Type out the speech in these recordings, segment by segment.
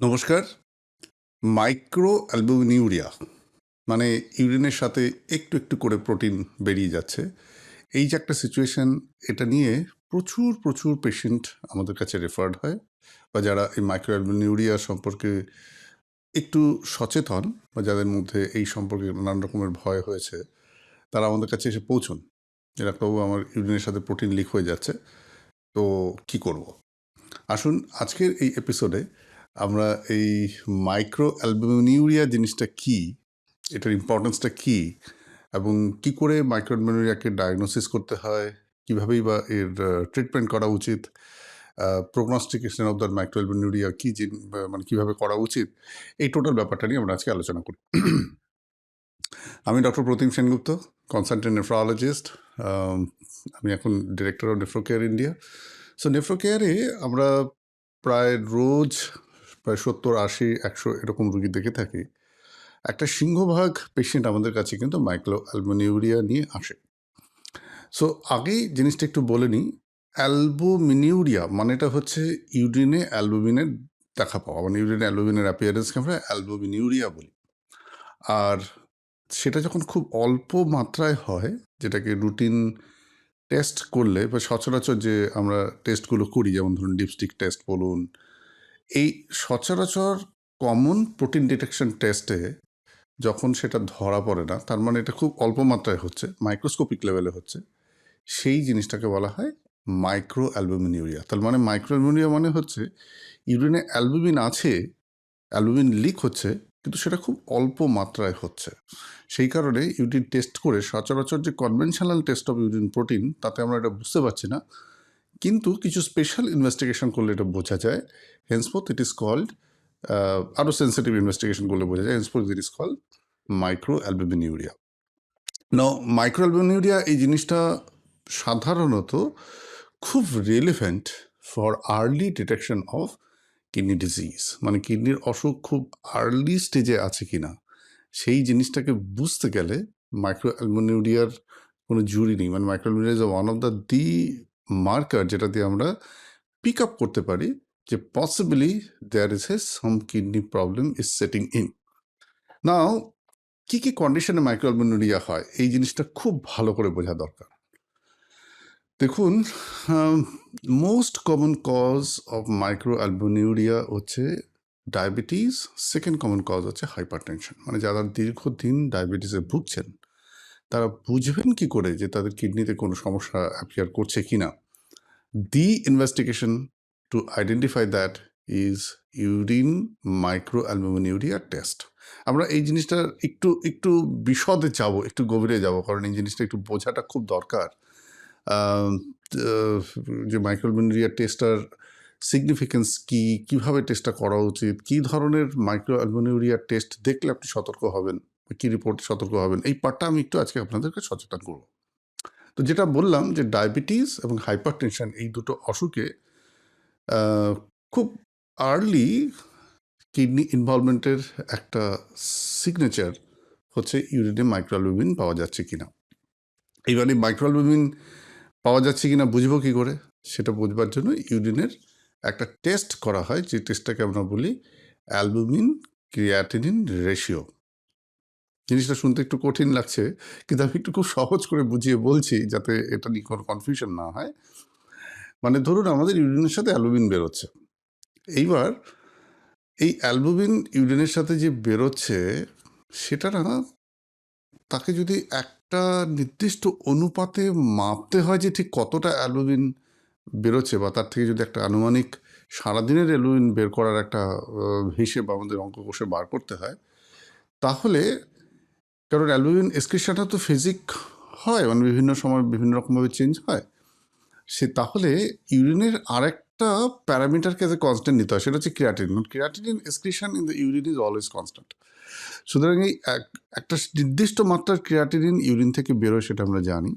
নমস্কার। Micro albuminuria মানে ইউরিনের সাথে একটু একটু করে প্রোটিন বেরিয়ে যাচ্ছে। এই যে একটা সিচুয়েশন এটা নিয়ে প্রচুর প্রচুর পেশেন্ট আমাদের কাছে রেফার্ড হয় বা যারা এই মাইক্রো অ্যালবুমিনিউরিয়া সম্পর্কে একটু সচেতন বা যাদের মধ্যে এই সম্পর্কে নানান রকমের ভয় হয়েছে, তারা আমাদের কাছে এসে পৌঁছন। ডাক্তারবাবু, আমার ইউরিনের সাথে প্রোটিন লিক হয়ে যাচ্ছে, তো কি করব? আসুন আজকের এই এপিসোডে আমরা এই মাইক্রো অ্যালবুমিনিউরিয়া জিনিসটা কি, এটার ইম্পর্টেন্সটা কি, এবং কি করে মাইক্রো অ্যালবুমিনিউরিয়াকে ডায়াগনোসিস করতে হয়, কীভাবেই বা এর ট্রিটমেন্ট করা উচিত prognostication of the micro albuminuria কী মানে কীভাবে করা উচিত, এই টোটাল ব্যাপারটা নিয়ে আমরা আজকে আলোচনা করি আমি doctor Pratim Sengupta consultant nephrologist আমি এখন director of Nephrocare India so নেফ্রোকেয়ারে আমরা প্রায় রোজ প্রায় সত্তর, আশি, একশো এরকম রুগী দেখে থাকি। একটা সিংহভাগ পেশেন্ট আমাদের কাছে কিন্তু মাইক্রো অ্যালবুমিনিউরিয়া নিয়ে আসে। সো আগেই জিনিসটা একটু বলে নিই অ্যালবুমিনিউরিয়া মানেটা হচ্ছে ইউরিনে অ্যালবুমিনের দেখা পাওয়া। মানে ইউরিনে অ্যালবুমিনের অ্যাপিয়ারেন্সকে আমরা অ্যালবুমিনিউরিয়া বলি। আর সেটা যখন খুব অল্প মাত্রায় হয়, যেটাকে রুটিন টেস্ট করলে বা সচরাচর যে আমরা টেস্টগুলো করি, যেমন ধরুন ডিপস্টিক টেস্ট বলুন এই সচরাচর কমন প্রোটিন ডিটেকশন টেস্টে যখন সেটা ধরা পড়ে না, তার মানে এটা খুব অল্প মাত্রায় হচ্ছে মাইক্রোস্কোপিক লেভেলে হচ্ছে, সেই জিনিসটাকে বলা হয় মাইক্রো অ্যালবুমিনিউরিয়া তার মানে মাইক্রো অ্যালবুমিনিউরিয়া মানে হচ্ছে ইউরিনে অ্যালবুমিন আছে অ্যালবুমিন লিক হচ্ছে, কিন্তু সেটা খুব অল্প মাত্রায় হচ্ছে। সেই কারণে ইউরিন টেস্ট করে সচরাচর যে conventional test of urine protein তাতে আমরা এটা বুঝতে পারছি না কিন্তু কিছু স্পেশাল ইনভেস্টিগেশন করলে এটা বোঝা যায়। হেন্সপোথ ইট ইজ কল্ড আরও সেন্সিটিভ ইনভেস্টিগেশন করলে বোঝা যায়। Henceforth it is called micro albuminuria ন মাইক্রো অ্যালবুমিনিউরিয়া এই জিনিসটা সাধারণত খুব relevant for early detection of kidney disease মানে কিডনির অসুখ খুব আর্লি স্টেজে আছে কি না সেই জিনিসটাকে বুঝতে গেলে মাইক্রো অ্যালবুমিনিউরিয়ার কোনো জুরি নেই। মানে micro albuminuria is one of the the marker যেটা দিয়ে আমরা পিক আপ করতে পারি যে possibly there is a some kidney problem is setting in now কী কী কন্ডিশনে মাইক্রোঅ্যালবুমিনিয়া হয়? এই জিনিসটা খুব ভালো করে বোঝা দরকার। দেখুন most common cause of micro albuminuria হচ্ছে ডায়াবেটিস সেকেন্ড কমন কজ হচ্ছে হাইপার টেনশন মানে যারা দীর্ঘদিন ডায়াবেটিসে ভুগছেন তারা বুঝবেন কি করে যে তাদের কিডনিতে কোনো সমস্যা অ্যাপিয়ার করছে কি না the investigation to identify that is urine micro albuminuria test আমরা এই জিনিসটা একটু একটু বিশদে যাব, একটু গভীরে যাব, কারণ এই জিনিসটা একটু বোঝাটা খুব দরকার। যে মাইক্রোঅ্যালবুমিনিউরিয়া টেস্টার সিগনিফিকেন্স কি, কীভাবে টেস্টটা করা উচিত, কি ধরনের মাইক্রো অ্যালবুমিনিউরিয়া টেস্ট দেখলে আপনি সতর্ক হবেন? কি রিপোর্ট সতর্ক হবেন? এই পার্টটা আমি একটু আজকে আপনাদেরকে সচেতন করব। তো যেটা বললাম যে ডায়াবেটিস এবং হাইপার এই দুটো অসুখে খুব আর্লি কিডনি ইনভলভমেন্টের একটা সিগনেচার হচ্ছে ইউরিনে মাইক্রোঅ্যালবুমিন পাওয়া যাচ্ছে কিনা। এইবার এই মাইক্রোঅ্যালবুমিন পাওয়া যাচ্ছে কিনা বুঝব কি করে? সেটা বুঝবার জন্য ইউরিনের একটা টেস্ট করা হয়, যে টেস্টটাকে আমরা বলি অ্যালবুমিন ক্রিয়াটিনিন রেশিও জিনিসটা শুনতে একটু কঠিন লাগছে, কিন্তু আমি একটু খুব সহজ করে বুঝিয়ে বলছি যাতে এটা নিয়ে কোনো কনফিউশন না হয়। মানে ধরুন আমাদের ইউরিনের সাথে অ্যালবুমিন বেরোচ্ছে। এইবার এই অ্যালবুমিন ইউরিনের সাথে যে বেরোচ্ছে, সেটা না, তাকে যদি একটা নির্দিষ্ট অনুপাতে মাপতে হয় যে ঠিক কতটা অ্যালবুমিন বেরোচ্ছে বা তার থেকে যদি একটা আনুমানিক সারাদিনের অ্যালবুমিন বের করার একটা হিসেব আমাদের অঙ্ক কষে বার করতে হয়, তাহলে কারণ অ্যালবুমিন এক্সক্রিশনটা তো ফিজিক হয় মানে বিভিন্ন সময় বিভিন্ন রকমভাবে চেঞ্জ হয়। সে তাহলে ইউরিনের আরেকটা প্যারামিটারকে যে কনস্ট্যান্ট নিতে হয়, সেটা হচ্ছে creatine creatine excretion in the urine is always constant সুতরাং এই এক- একটা নির্দিষ্ট মাত্রার ক্রিয়াটিনিন ইউরিন থেকে বেরোয় সেটা আমরা জানি।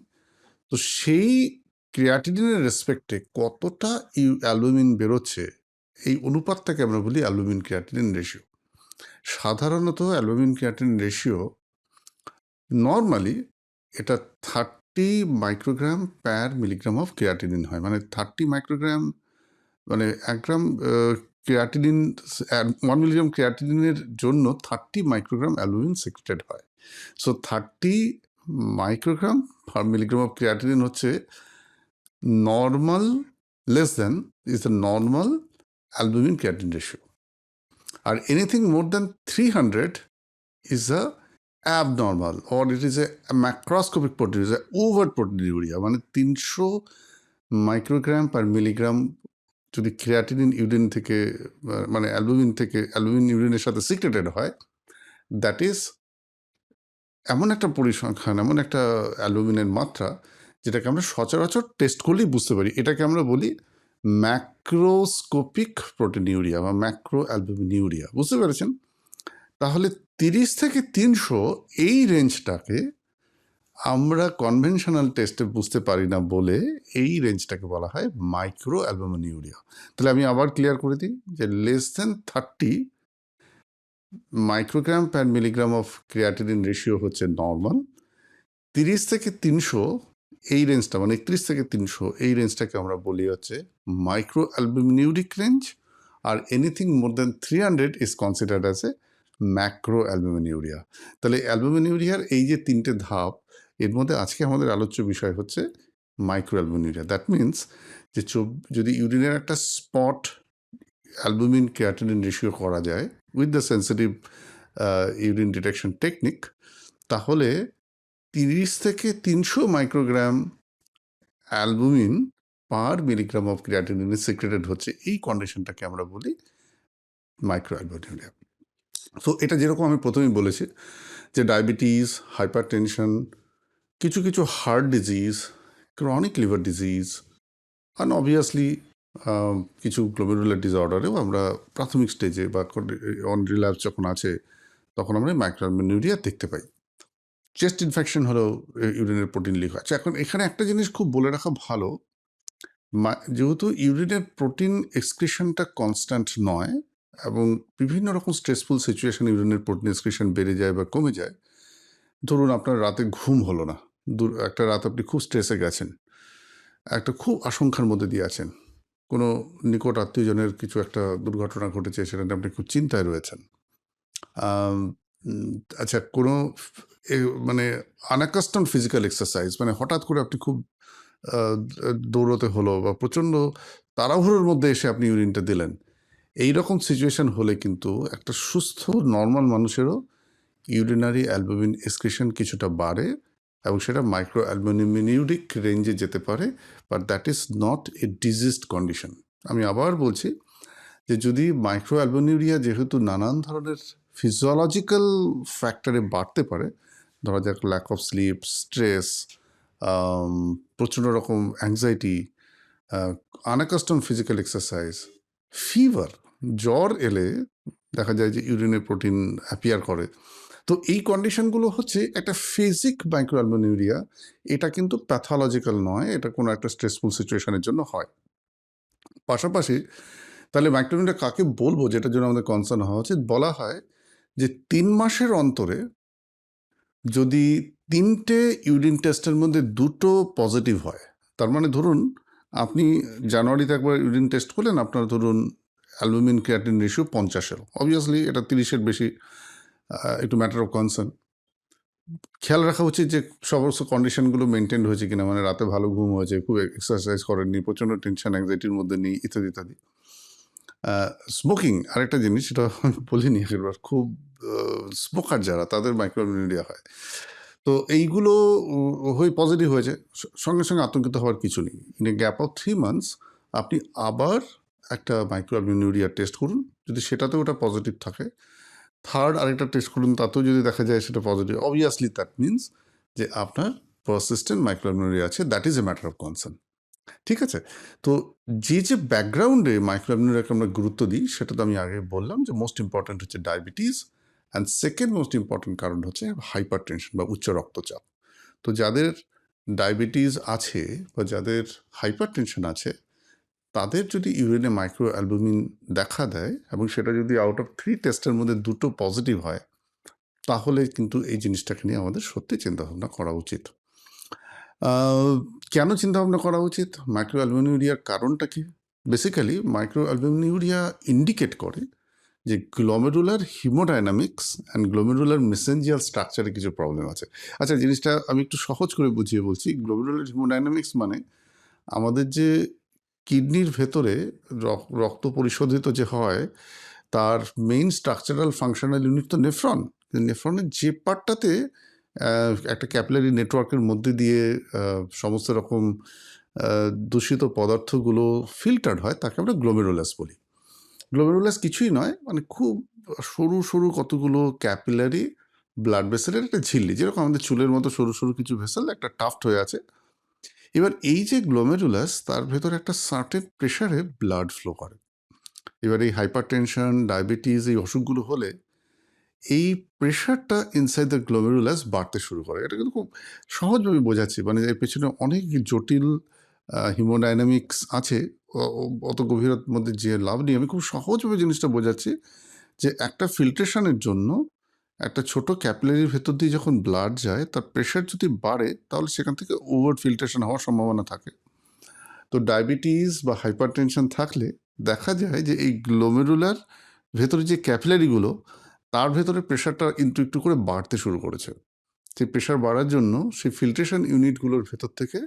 তো সেই ক্রিয়াটিনিনের রেসপেক্টে কতটা ইউ অ্যালুমিন বেরোচ্ছে, এই অনুপাতটাকে আমরা বলি অ্যালুমিন ক্রিয়াটিনিন রেশিও সাধারণত অ্যালুমিন ক্রিয়াটিনিন রেশিও নর্মালি এটা thirty microgram per milligram of creatinine হয়। মানে থার্টি মাইক্রোগ্রাম মানে এক গ্রাম ক্রিয়াটিনিন ওয়ান মিলিগ্রাম ক্রিয়াটিনিনের জন্য থার্টি মাইক্রোগ্রাম অ্যালবুমিন সিক্রেটেড হয়। So thirty microgram per milligram of creatinine হচ্ছে normal less than is the normal albumin creatine ratio R anything more than three hundred is a abnormal or it is a, a macroscopic proteinuria, over proteinuria মানে তিনশো microgram per milligram যদি creatinine urine থেকে মানে albumin থেকে albumin ইউরিনের সাথে secreted হয় that is এমন একটা পরিসংখ্যান এমন একটা অ্যালবুমিনের মাত্রা যেটাকে আমরা সচরাচর টেস্ট করলেই বুঝতে পারি। এটাকে আমরা বলি ম্যাক্রোস্কোপিক প্রোটিনিউরিয়া বা ম্যাক্রো অ্যালবুমিনিউরিয়া বুঝতে পেরেছেন? তাহলে তিরিশ থেকে তিনশো এই রেঞ্জটাকে আমরা কনভেনশনাল টেস্টে বুঝতে পারি না বলে এই রেঞ্জটাকে বলা হয় মাইক্রো অ্যালবামিনিউরিয়া তাহলে আমি আবার ক্লিয়ার করে দিই যে less than thirty microgram per milligram of creatinine ratio হচ্ছে নর্মাল তিরিশ থেকে তিনশো এই রেঞ্জটা মানে একত্রিশ থেকে তিনশো এই রেঞ্জটাকে আমরা বলি হচ্ছে micro albuminuric range R anything more than three hundred is considered as a macro albuminuria তাহলে অ্যালবুমিনিউরিয়ার এই যে তিনটে ধাপ, এর মধ্যে আজকে আমাদের আলোচ্য বিষয় হচ্ছে মাইক্রো অ্যালবুমিনিউরিয়া দ্যাট মিন্স যে যদি ইউরিনের একটা স্পট অ্যালবুমিন ক্রিয়াটিনিন রেশিও করা যায় with the sensitive urine detection technique, তাহলে তিরিশ থেকে তিনশো microgram albumin per milligram of creatinine secreted হচ্ছে। এই কন্ডিশনটাকে আমরা বলি মাইক্রো অ্যালবুমিনিউরিয়া সো এটা যেরকম আমি প্রথমেই বলেছি যে ডায়াবেটিস হাইপার টেনশন কিছু কিছু heart disease chronic liver disease and obviously কিছু গ্লোমেরুলার ডিসঅর্ডারেও আমরা প্রাথমিক স্টেজে বা অন রিল্যাপস যখন আছে, তখন আমরা মাইক্রোমিউরিয়া দেখতে পাই। চেস্ট ইনফেকশন হলেও ইউরিনের প্রোটিন লিক আছে এখন এখানে একটা জিনিস খুব বলে রাখা ভালো যেহেতু ইউরিনের প্রোটিন এক্সক্রিশনটা কনস্ট্যান্ট নয় এবং বিভিন্ন রকম স্ট্রেসফুল সিচুয়েশন ইউরিনের প্রোটিন বেড়ে যায় বা কমে যায়। ধরুন আপনার রাতে ঘুম হলো না। দূর, একটা রাত আপনি খুব স্ট্রেসে গেছেন। একটা খুব আশঙ্কার মধ্যে দিয়ে আছেন। কোনো নিকট আত্মীয়জনের কিছু একটা দুর্ঘটনা ঘটেছে, সেটা নিয়ে আপনি খুব চিন্তায় রয়েছেন। আচ্ছা কোনো মানে আনঅ্যাকাস্টম ফিজিক্যাল এক্সারসাইজ মানে হঠাৎ করে আপনি খুব দৌড়তে হলো বা প্রচণ্ড তাড়াহুড়োর মধ্যে এসে আপনি ইউরিনটা দিলেন। এই রকম সিচুয়েশন হলে কিন্তু একটা সুস্থ নর্মাল মানুষেরও ইউরিনারি অ্যালবুমিন এক্সক্রিশন কিছুটা বাড়ে এবং সেটা মাইক্রো অ্যালবুমিনিউরিক রেঞ্জে যেতে পারে but that is not a diseased condition আমি আবার বলছি যে যদি মাইক্রো অ্যালবুমিউরিয়া যেহেতু নানান ধরনের ফিজিওলজিক্যাল ফ্যাক্টরে বাড়তে পারে, ধরা যাক ল্যাক অফ স্লিপ স্ট্রেস প্রচণ্ড রকম anxiety unaccustomed physical exercise fever জ্বর এলে দেখা যায় যে ইউরিনে প্রোটিন অ্যাপিয়ার করে। তো এই কন্ডিশনগুলো হচ্ছে একটা ফিজিক মাইক্রোঅ্যালবুমিউরিয়া এটা কিন্তু প্যাথোলজিক্যাল নয়, এটা কোনো একটা স্ট্রেসফুল সিচুয়েশনের জন্য হয়। পাশাপাশি তাহলে মাইক্রোমিউরিয়া কাকে বলব যেটার জন্য আমাদের কনসার্ন হওয়া উচিত? বলা হয় যে তিন মাসের অন্তরে যদি তিনটে ইউরিন টেস্টের মধ্যে দুটো পজিটিভ হয়, তার মানে ধরুন আপনি জানুয়ারিতে একবার ইউরিন টেস্ট করলেন, আপনার ধরুন অ্যালবুমিন ক্রিয়াটিন রেশিও পঞ্চাশের অবভিয়াসলি এটা তিরিশের বেশি একটু ম্যাটার অফ কনসার্ন খেয়াল রাখা উচিত যে সমস্ত কন্ডিশনগুলো মেনটেন হয়েছে কিনা মানে রাতে ভালো ঘুম হয়েছে, খুব এক্সারসাইজ করেননি, প্রচণ্ড টেনশন অ্যাংজাইটির মধ্যে নেই, ইত্যাদি ইত্যাদি। স্মোকিং আরেকটা জিনিস, সেটা আমি বলিনি একবার খুব স্মোকার যারা, তাদের মাইক্রোমিউরিয়া হয়। তো এইগুলো হয়ে পজিটিভ হয়েছে। সঙ্গে সঙ্গে আতঙ্কিত হওয়ার কিছু নেই। In a gap of three months আপনি আবার একটা মাইক্রোমিউরিয়া টেস্ট করুন। যদি সেটাতেও ওটা পজিটিভ থাকে থার্ড আরেকটা টেস্ট করুন, তাতেও যদি দেখা যায় সেটা পজিটিভ অবভিয়াসলি দ্যাট মিনস যে আপনার পারসিস্টেন্ট মাইক্রোমিউরিয়া আছে that is a matter of concern ঠিক আছে? তো যে যে ব্যাকগ্রাউন্ডে মাইক্রোঅ্যাবনুরিয়াকে আমরা গুরুত্ব দিই, সেটা তো আমি আগে বললাম যে মোস্ট ইম্পর্ট্যান্ট হচ্ছে diabetes and second most important কারণ হচ্ছে হাইপার টেনশন বা উচ্চ রক্তচাপ। তো যাদের ডায়াবেটিস আছে বা যাদের হাইপার টেনশন আছে, তাদের যদি ইউরিনে মাইক্রো অ্যালবুমিন দেখা দেয় এবং সেটা যদি আউট অফ থ্রি টেস্টের মধ্যে দুটো পজিটিভ হয়, তাহলে কিন্তু এই জিনিসটাকে নিয়ে আমাদের সত্যি চিন্তাভাবনা করা উচিত। কেন চিন্তাভাবনা করা উচিত? মাইক্রো অ্যালবুমিউরিয়ার কারণটা কি? বেসিক্যালি মাইক্রো অ্যালবুমিনিউরিয়া ইন্ডিকেট করে যে glomerular hemodynamics and glomerular mesangial স্ট্রাকচারে কিছু প্রবলেম আছে। আচ্ছা জিনিসটা আমি একটু সহজ করে বুঝিয়ে বলছি। গ্লোমেরুলার হিমোডাইনামিক্স মানে আমাদের যে কিডনির ভেতরে রক- রক্ত পরিশোধিত যে হয়, তার মেইন স্ট্রাকচারাল ফাংশনাল ইউনিট তো নেফ্রন নেফ্রনের যে পার্টটাতে একটা ক্যাপিলারি নেটওয়ার্কের মধ্যে দিয়ে সমস্ত রকম দূষিত পদার্থগুলো ফিল্টার্ড হয়, তাকে আমরা গ্লোমেরুলাস বলি। গ্লোমেরুলাস কিছুই নয় মানে খুব সরু সরু কতগুলো ক্যাপিলারি ব্লাড ভেসেলের একটা ঝিল্লি, যেরকম আমাদের চুলের মতো সরু সরু কিছু ভেসেল একটা টাফট হয়ে আছে। এবার এই যে গ্লোমেরুলাস তার ভেতরে একটা সার্টেন প্রেশারে ব্লাড ফ্লো করে। এবার এই হাইপার টেনশন ডায়াবেটিস এই অসুখগুলো হলে এই প্রেশারটা ইনসাইড দ্য গ্লোমেরুলাস বাড়তে শুরু করে। এটা কিন্তু খুব সহজভাবে বোঝাচ্ছি মানে এর পেছনে অনেক জটিল হিমোডাইনামিক্স আছে অত গভীরতার মধ্যে যে লাভ নেই। আমি খুব সহজভাবে জিনিসটা বোঝাচ্ছি যে একটা ফিল্ট্রেশনের জন্য একটা ছোট ক্যাপিলারির ভেতর দিয়ে যখন ব্লাড যায়, তার প্রেশার যদি বাড়ে, তাহলে সেখান থেকে ওভার ফিল্ট্রেশন হওয়ার সম্ভাবনা থাকে। তো ডায়াবেটিস বা হাইপার থাকলে দেখা যায় যে এই গ্লোমেরুলার ভেতরে যে ক্যাপিলারিগুলো তার ভেতরে প্রেশারটা একটু একটু করে বাড়তে শুরু করেছে। সেই প্রেশার বাড়ার জন্য সেই ফিল্ট্রেশন ইউনিটগুলোর ভেতর থেকে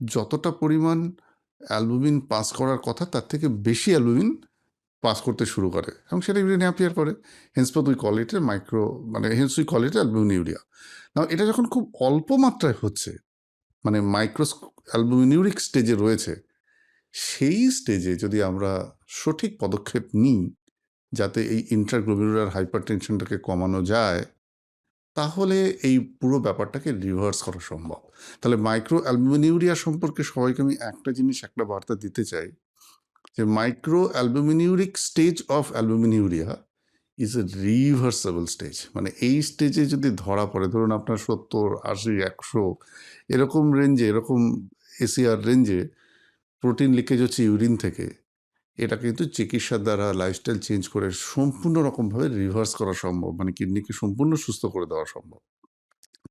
যতটা পরিমাণ অ্যালবুমিন পাস করার কথা, তার থেকে বেশি অ্যালবুমিন পাস করতে শুরু করে এবং সেটা ইউরিনে অ্যাপিয়ার করে হেন্সপথ উই কল ইটে মাইক্রো মানে hence we call it albuminuria না এটা যখন খুব অল্প মাত্রায় হচ্ছে মানে মাইক্রোস অ্যালবুমিনিউরিক স্টেজে রয়েছে, সেই স্টেজে যদি আমরা সঠিক পদক্ষেপ নিই, যাতে এই ইন্ট্রাগ্লোমেরুলার হাইপার টেনশনটাকে কমানো যায় তাহলে এই পুরো ব্যাপারটাকে রিভার্স করা সম্ভব। তাহলে মাইক্রো অ্যালবুমিনিউরিয়া সম্পর্কে সবাইকে আমি একটা জিনিস, একটা বার্তা দিতে চাই যে micro albuminuric stage of albuminuria is a reversible stage মানে এই স্টেজে যদি ধরা পড়ে, ধরুন আপনার সত্তর, আশি, একশো, এরকম রেঞ্জে এরকম এসিআর রেঞ্জে প্রোটিন লিকেজ হচ্ছে ইউরিন থেকে। এটা কিন্তু চিকিৎসার দ্বারা লাইফস্টাইল চেঞ্জ করে সম্পূর্ণ রকমভাবে রিভার্স করা সম্ভব মানে কিডনিকে সম্পূর্ণ সুস্থ করে দেওয়া সম্ভব।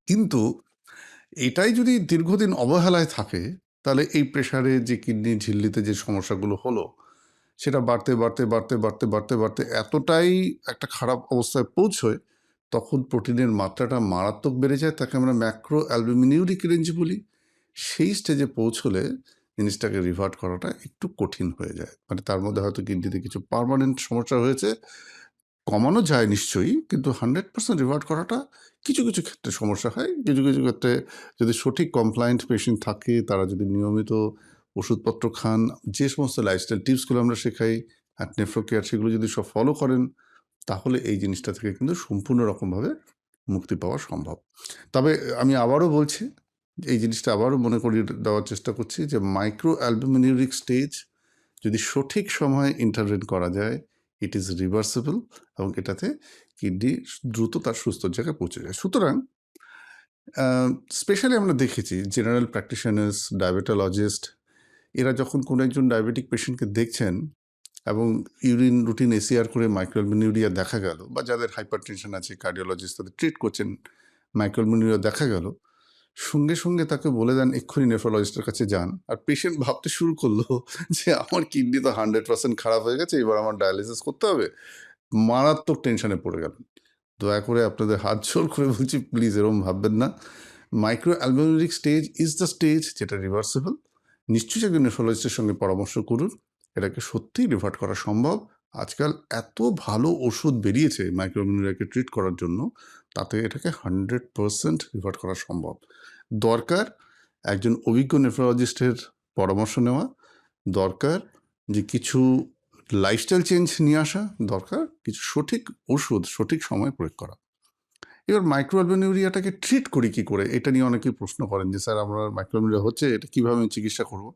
কিন্তু এটাই যদি দীর্ঘদিন অবহেলায় থাকে, তাহলে এই প্রেশারে যে কিডনি ঝিল্লিতে যে সমস্যাগুলো হলো, সেটা বাড়তে বাড়তে বাড়তে বাড়তে বাড়তে বাড়তে এতটাই একটা খারাপ অবস্থায় পৌঁছয়, তখন প্রোটিনের মাত্রাটা মারাত্মক বেড়ে যায়। তাকে আমরা ম্যাক্রো অ্যালবুমিনিউরিক রেঞ্জ বলি। সেই স্টেজে পৌঁছলে জিনিসটাকে রিভার্ট করাটা একটু কঠিন হয়ে যায়। মানে তার মধ্যে হয়তো কিডনিতে কিছু পার্মানেন্ট সমস্যা হয়েছে, কমানো যায় নিশ্চয়ই, কিন্তু হান্ড্রেড পার্সেন্ট রিভার্ট করাটা কিছু কিছু ক্ষেত্রে সমস্যা হয়। কিছু কিছু ক্ষেত্রে যদি সঠিক কমপ্লায়েন্ট পেশেন্ট থাকে, তারা যদি নিয়মিত ওষুধপত্র খান, যে সমস্ত লাইফস্টাইল টিপসগুলো আমরা শেখাই অ্যাট নেফ্রোকেয়ার সেগুলো যদি সব ফলো করেন, তাহলে এই জিনিসটা থেকে কিন্তু সম্পূর্ণ রকমভাবে মুক্তি পাওয়া সম্ভব। তবে আমি আবারও বলছি এই জিনিসটা আবারও মনে করিয়ে দেওয়ার চেষ্টা করছি যে মাইক্রো অ্যালবুমিনিউরিক স্টেজ যদি সঠিক সময়ে ইন্টারভেন করা যায় ইট ইজ রিভার্সেবল এবং এটাতে কিডনি দ্রুত তার সুস্থ জায়গায় পৌঁছে যায়। সুতরাং স্পেশালি আমরা দেখেছি জেনারেল প্র্যাকটিশনার্স ডায়াবেটোলজিস্ট এরা যখন কোনো একজন ডায়াবেটিক পেশেন্টকে দেখছেন এবং ইউরিন রুটিন এসিআর করে মাইক্রোলমিনিউরিয়া দেখা গেল বা যাদের হাইপার টেনশন আছে কার্ডিওলজিস্ট তাদের ট্রিট করছেন মাইক্রোলমিনিউরিয়া দেখা গেল সঙ্গে সঙ্গে তাকে বলে দেন, এক্ষুনি নেফ্রোলজিস্টের কাছে যান। আর পেশেন্ট ভাবতে শুরু করল যে, আমার কিডনি তো হান্ড্রেড পার্সেন্ট খারাপ হয়ে গেছে, এবার আমার ডায়ালিসিস করতে হবে। মারাত্মক টেনশনে পড়ে গেলেন। দয়া করে আপনাদের হাত জোর করে বলছি, প্লিজ এরকম ভাববেন না। Micro albuminic stage is the stage যেটা রিভার্সেবল নিশ্চয়ই একজন নেফ্রোলজিস্টের সঙ্গে পরামর্শ করুন। এটাকে সত্যিই রিভার্ট করা সম্ভব। আজকাল এত ভালো ওষুধ বেরিয়েছে মাইক্রোমিনিয়াকে ট্রিট করার জন্য। তাতে এটাকে হান্ড্রেড পারসেন্ট রিভার্ট করা সম্ভব। দরকার একজন অভিজ্ঞ নেফ্রোলজিস্টের পরামর্শ নেওয়া, দরকার যে কিছু লাইফস্টাইল চেঞ্জ নিয়ে আসা, দরকার কিছু সঠিক ওষুধ, সঠিক সময় প্রয়োগ করা। এবার মাইক্রোঅ্যালবেনিউরিয়াটাকে ট্রিট করি কি করে? এটা নিয়ে অনেকেই প্রশ্ন করেন যে, স্যার, আমরা মাইক্রোঅ্যালবেনিউরিয়া হচ্ছে, এটা কীভাবে চিকিৎসা করব?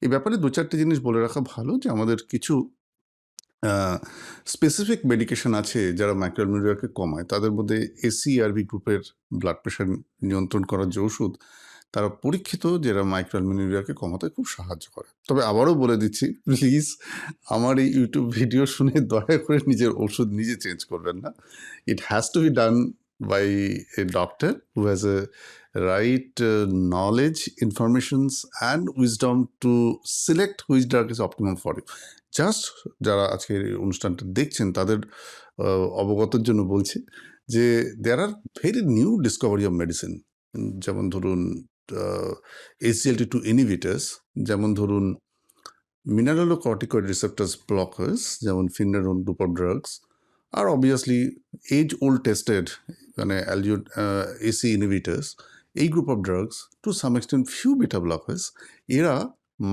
এই ব্যাপারে দু চারটে জিনিস বলে রাখা ভালো যে, আমাদের কিছু স্পেসিফিক মেডিকেশন আছে যারা মাইক্রোঅ্যালবেনিউরিয়াকে কমায়। তাদের মধ্যে এসি এসিআরবি গ্রুপের ব্লাড প্রেশার নিয়ন্ত্রণ করার যে ওষুধ, তারা পরীক্ষিত যারা মাইক্রোঅ্যালবেনিউরিয়াকে কমাতে খুব সাহায্য করে। তবে আবারও বলে দিচ্ছি প্লিজ আমার এই ইউটিউব ভিডিও শুনে দয়া করে নিজের ওষুধ নিজে চেঞ্জ করবেন না। It has to be done by a doctor who has a right knowledge informations and and to to select which drug is for you. Just যারা আজকের অনুষ্ঠানটা দেখছেন, তাদের অবগতের জন্য বলছি যে there are very new discovery of medicine যেমন ধরুন এসজিএলটি টু ইনিভিটাস যেমন ধরুন মিনারেলো কর্টিকয়েড রিসেপ্টার্স ব্লকার্স যেমন ফিনারন গ্রুপ ড্রাগস আর অবভিয়াসলি এজ ওল্ড টেস্টেড মানে অ্যালজিও এসি ইনিভিটার্স এই group of drugs to some extent few beta blockers এরা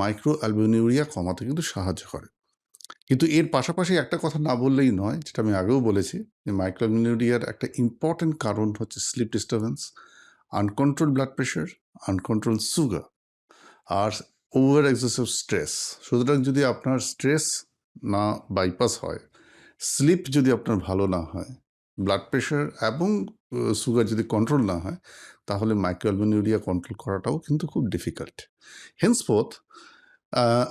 মাইক্রো অ্যালবিউনিউরিয়া কমাতে কিন্তু সাহায্য করে। কিন্তু এর পাশাপাশি একটা কথা না বললেই নয়, যেটা আমি আগেও বলেছি যে মাইক্রো অ্যালবিউনিউরিয়ার একটা ইম্পর্ট্যান্ট কারণ হচ্ছে sleep disturbance uncontrol blood pressure uncontrol sugar আর ওভার এক্সেসিভ স্ট্রেস সুতরাং যদি আপনার স্ট্রেস না বাইপাস হয় স্লিপ যদি আপনার ভালো না হয় ব্লাড প্রেশার এবং সুগার যদি কন্ট্রোল না হয়, তাহলে মাইক্রোঅ্যালবিনিউরিয়া কন্ট্রোল করাটাও কিন্তু খুব ডিফিকাল্ট হেন্সপোথ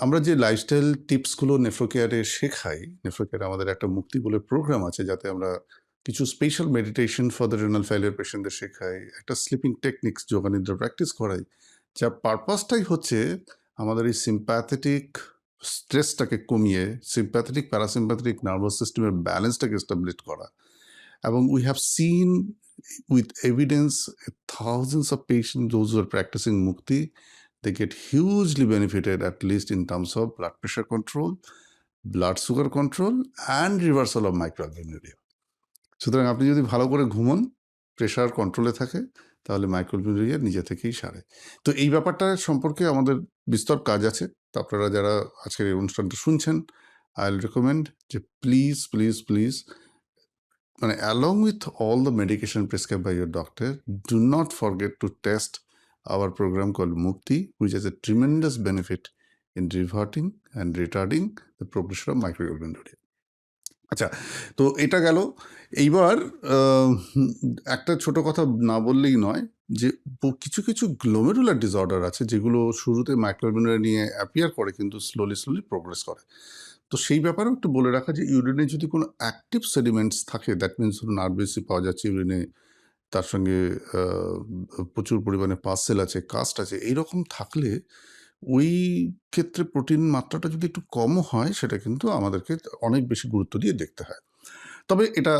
আমরা যে লাইফস্টাইল টিপসগুলো নেফ্রোকেয়ারে শেখাই, নেফ্রোকেয়ারে আমাদের একটা মুক্তি বলে প্রোগ্রাম আছে যাতে আমরা কিছু special meditation for the renal failure পেশেন্টদের শেখাই, একটা স্লিপিং টেকনিক্স যোগানিদ্রা প্র্যাকটিস করাই যার পারপাসটাই হচ্ছে আমাদের এই সিম্প্যাথেটিক স্ট্রেসটাকে কমিয়ে সিম্প্যাথেটিক প্যারাসিম্প্যাথেটিক নার্ভাস সিস্টেমের ব্যালেন্সটাকে এস্টাবলিশ করা এবং we have seen with evidence thousands of patient those are practising mukti they get hugely benefited, at least in terms of blood pressure control, blood sugar control, and reversal of microalbuminuria. সুতরাং আপনি যদি ভালো করে ঘুমন pressure কন্ট্রোলে থাকে, তাহলে মাইক্রোবিউরিয়া নিজে থেকেই সারে। তো এই ব্যাপারটা সম্পর্কে আমাদের বিস্তর কাজ আছে। তো আপনারা যারা আজকের এই অনুষ্ঠানটা শুনছেন আই রেকমেন্ড যে প্লিজ প্লিজ প্লিজ মানে along with all the medication prescribe by your doctor do not forget to test our program call Mukti which has a tremendous benefit in reverting and retarding the progression of microalbuminuria আচ্ছা তো এটা গেল। এইবার একটা ছোট কথা না বললেই নয় যে, কিছু কিছু গ্লোমেরুলার ডিসঅর্ডার আছে যেগুলো শুরুতে মাইক্রোবিনার নিয়ে অ্যাপিয়ার করে কিন্তু স্লোলি স্লোলি প্রোগ্রেস করে। তো সেই ব্যাপারেও একটু বলে রাখা যে ইউরিনে যদি কোনো অ্যাক্টিভ সেডিমেন্টস থাকে দ্যাট মিনস আরবিসি পাওয়া যাচ্ছে ইউরিনে তার সঙ্গে প্রচুর পরিমাণে পার্সেল আছে কাস্ট আছে, এইরকম থাকলে ওই ক্ষেত্রে প্রোটিন মাত্রাটা যদি একটু কমও হয়, সেটা কিন্তু আমাদেরকে অনেক বেশি গুরুত্ব দিয়ে দেখতে হয়। তবে এটা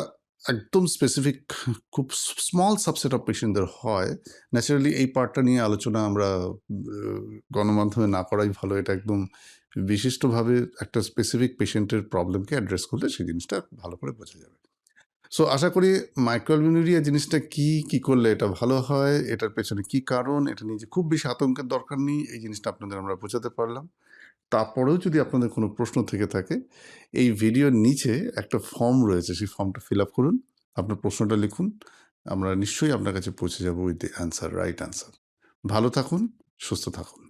একদম স্পেসিফিক খুব স্মল সাবসেট অফ পেশেন্টদের হয়। ন্যাচারালি এই পার্টটা নিয়ে আলোচনা আমরা গণমাধ্যমে না করাই ভালো। এটা একদম বিশিষ্টভাবে একটা স্পেসিফিক পেশেন্টের প্রবলেমকে অ্যাড্রেস করলে সেই জিনিসটা ভালো করে বোঝা যাবে। সো আশা করি মাইক্রোঅ্যালবিউরিয়া জিনিসটা কি কি করলে এটা ভালো হয়, এটার পেছনে কি কারণ, এটা নিয়ে যে খুব বেশি আতঙ্কের দরকার নেই, এই জিনিসটা আপনাদের আমরা বোঝাতে পারলাম। তারপরেও যদি আপনাদের কোনো প্রশ্ন থেকে থাকে, এই ভিডিওর নিচে একটা ফর্ম রয়েছে, সেই ফর্মটা ফিল আপ করুন, আপনার প্রশ্নটা লিখুন, আমরা নিশ্চয়ই আপনার কাছে পৌঁছে যাব with the answer right answer ভালো থাকুন, সুস্থ থাকুন।